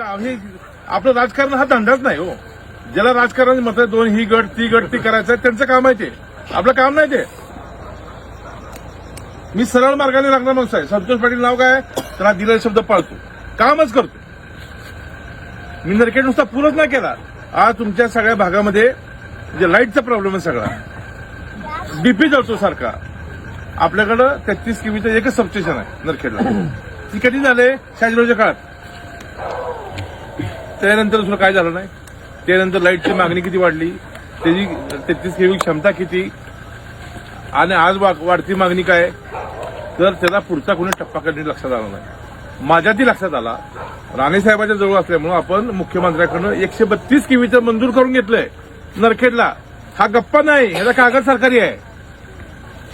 हे आपलं राजकारण हा धंदाच नाही हो. ज्याला राजकारण मत दोन ही गट ती गट ती करायचं आहे, त्यांचं काम आहे ते. आपलं काम नाही ते. मी सरळ मार्गाने लागणार मग साहेब संतोष पाटील नाव काय? त्याला हा दिलेला शब्द पाळतो. कामच करतो. मी नरकेट नुसता पूरच नाही केला. आज तुमच्या सगळ्या भागामध्ये जे लाईटचा प्रॉब्लेम आहे सगळा. डीपी जळतो सारखा. आपल्याकडं तेहतीस किमीचं एकच सबस्टेशन आहे नरखेडला. ती कधी झाले? शाजीरावच्या काळात. त्यानंतर दुसरं काय झालं नाही? त्यानंतर लाईटची मागणी किती वाढली? त्याची तेहतीस केवी क्षमता किती? आणि आज वाढती मागणी काय? तर त्याला पुढचा कोणी टप्पा करणे लक्षात आला नाही. माझ्या ती लक्षात आला राणेसाहेबाच्या जवळ असल्यामुळं आपण मुख्यमंत्र्याकडनं एकशे बत्तीस केवीचं मंजूर करून घेतलंय. नरखेडला. हा गप्पा नाही ह्याचा कागद सरकारी आहे.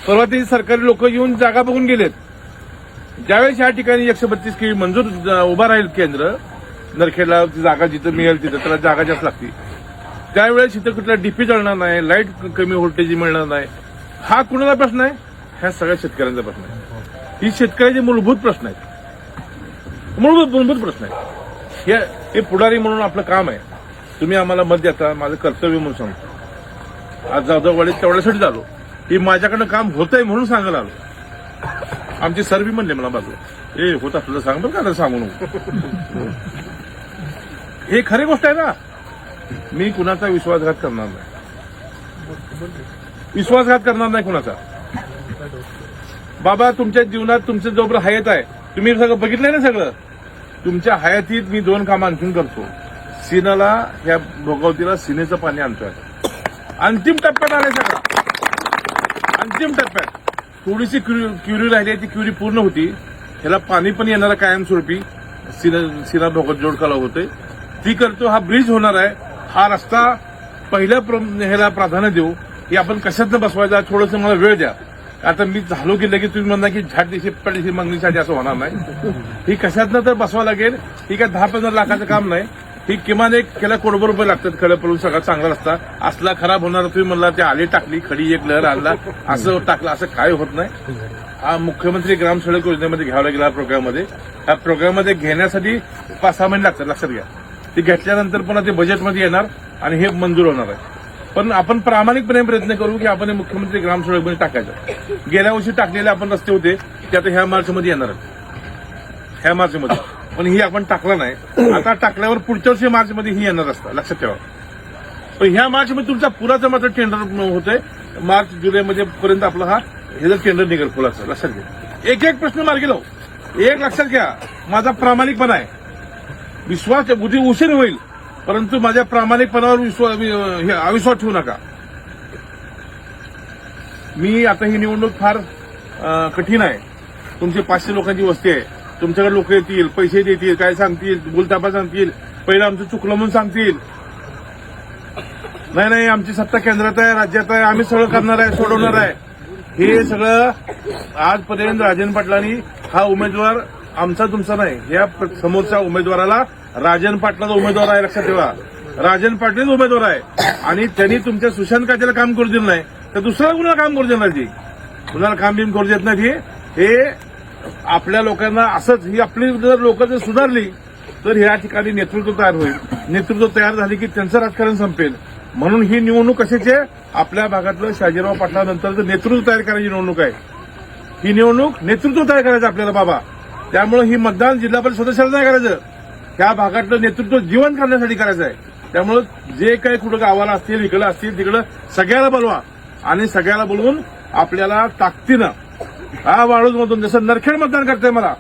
परवा ते सरकारी लोक येऊन जागा बघून गेलेत. ज्यावेळेस या ठिकाणी एकशे बत्तीस केवी मंजूर उभा राहील केंद्र नरखेडला जागा जिथं मिळेल तिथं त्याला जागा जास्त लागते. त्यावेळेस इथं कुठला डीपी जळणार नाही लाइट कमी व्होल्टेज मिळणार नाही. हा कुणाचा प्रश्न आहे? ह्या सगळ्या शेतकऱ्यांचा प्रश्न आहे. ही शेतकऱ्याचे मूलभूत प्रश्न आहेत. मूलभूत मूलभूत प्रश्न आहेत. हे हे पुढारी म्हणून आपलं काम आहे. तुम्ही आम्हाला मत देता माझं कर्तव्य म्हणून सांगतो. आज जाधववाडीत तेवढ्यासाठी झालो. की माझ्याकडनं काम होतंय म्हणून सांगायला आलो. आमची सर्वी म्हणले मला बाजू ए होत आपल्याला सांग बरं का आता सांगू नको. हे खरी गोष्ट आहे ना. मी कुणाचा विश्वासघात करणार नाही. विश्वासघात करणार नाही कुणाचा. बाबा तुमच्या जीवनात तुमचं जोपर्यंत हयात आहे. तुम्ही सगळं बघितलंय ना सगळं? तुमच्या हयातीत मी दोन कामं आणखीन करतो. सीनाला ह्या भोगावतीला सिनेचं पाणी आणतोय. अंतिम टप्प्यात आलाय सगळं. अंतिम टप्प्यात. थोडीशी क्युरी राहिली आहे ती क्युरी पूर्ण होती. ह्याला पाणी पण येणारा कायमस्वरूपी. सिना सिना भोगत जोडकाला होते ती करतो हा ब्रिज होणार आहे. हा रस्ता पहिल्या प्र- ह्याला प्राधान्य देऊ. की आपण कशातनं बसवायचा थोडंसं मला वेळ द्या. आता मी झालो की लगेच तुम्ही म्हणता की झाड दिशी पडली मागणीसाठी असं होणार नाही. ही कशातनं तर बसवा लागेल. ही काय दहा पंधरा लाखाचं काम नाही. ही किमान एक केला कोडभर रुपये लागतात खडं पडून सगळा चांगला रस्ता. असला खराब होणार तुम्ही म्हणला ते आले टाकली खडी एक लहर आणला असं टाकलं असं काय होत नाही. हा मुख्यमंत्री ग्राम सडक योजनेमध्ये घ्यावा लागेल हा प्रोग्राममध्ये. ह्या प्रोग्राममध्ये घेण्यासाठी पाच सहा महिने लागतात लक्षात घ्या. ते घेतल्यानंतर पुन्हा ते बजेटमध्ये येणार आणि हे मंजूर होणार आहे. पण आपण प्रामाणिकपणे प्रयत्न करू की आपण हे मुख्यमंत्री ग्राम सडकमध्ये टाकायचं. गेल्या वर्षी टाकलेले आपण रस्ते होते ते आता ह्या मार्चमध्ये येणार आहेत. ह्या मार्चमध्ये. पण ही आपण टाकला नाही. आता टाकल्यावर पुढच्या वर्षी मार्चमध्ये ही येणार असतं लक्षात ठेवा. पण ह्या मार्चमध्ये तुमचा पुराचं मात्र टेंडर होतोय. मार्च जुलैमध्ये पर्यंत आपला हा हे जर टेंडर निघेल पुलाचं लक्षात घ्या. एक एक प्रश्न मार्गी लावू. एक लक्षात घ्या. माझा प्रामाणिकपणा आहे. विश्वास बुद्धी उशीर होईल. परंतु माझ्या प्रामाणिकपणावर विश्वास हे अविश्वास ठेवू नका. मी आता ही निवडणूक फार कठीण आहे. तुमची पाचशे लोकांची वस्ती आहे. तुमच्याकडे लोक येतील पैसे देतील काय सांगतील बोलतापा सांगतील पहिलं आमचं चुकलं म्हणून सांगतील. नाही नाही आमची सत्ता केंद्रात आहे राज्यात आहे आम्ही सगळं करणार आहे सोडवणार आहे. हे सगळं आजपर्यंत राजन पाटलांनी हा उमेदवार आमचा तुमचा नाही. या समोरच्या उमेदवाराला राजन पाटलाचा उमेदवार आहे लक्षात ठेवा. राजन पाटील उमेदवार आहे. आणि त्यांनी तुमच्या सुशांत काचेला काम करू दिलं नाही तर दुसऱ्या कुणाला काम करू देणार ती? कुणाला काम बिम करू देत नाही हे आपल्या लोकांना असंच ही आपली जर लोक जर सुधारली तर ह्या ठिकाणी नेतृत्व तयार होईल. नेतृत्व तयार झाले की त्यांचं राजकारण संपेल. म्हणून ही निवडणूक कशाची आहे? आपल्या भागातलं शाजीराव पाटलानंतर नेतृत्व तयार करायची निवडणूक आहे. ही निवडणूक नेतृत्व तयार करायचं आपल्याला बाबा. त्यामुळे ही मतदान जिल्हा परिषद सदस्याला नाही करायचं. त्या भागातलं नेतृत्व जीवन करण्यासाठी करायचं आहे त्यामुळं जे काही कुठं गावाला असतील इकडं असतील तिकडं सगळ्याला बोलवा. आणि सगळ्याला बोलवून आपल्याला ताकदीनं हा वाळूजमधून जसं नरखेड मतदान करतंय मला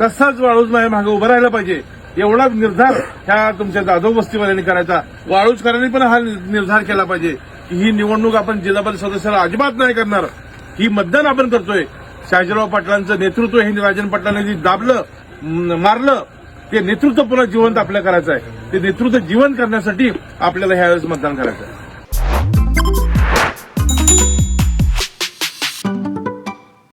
तसाच वाळूज माझ्या मागे उभं राहिलं पाहिजे. एवढा निर्धार ह्या तुमच्या जाधव वस्तीवाल्यांनी करायचा. वाळूजकरांनी पण हा निर्धार केला पाहिजे की ही निवडणूक आपण जिल्हा परिषद सदस्याला अजिबात नाही करणार. ही मतदान आपण करतोय. शाहजीराव पाटलांचं नेतृत्व हे राजन पाटलांनी जे दाबलं मारलं ते नेतृत्व पुन्हा जिवंत आपल्या करायचं आहे. ते नेतृत्व जिवंत करण्यासाठी आपल्याला ह्यावेळेस मतदान करायचं आहे.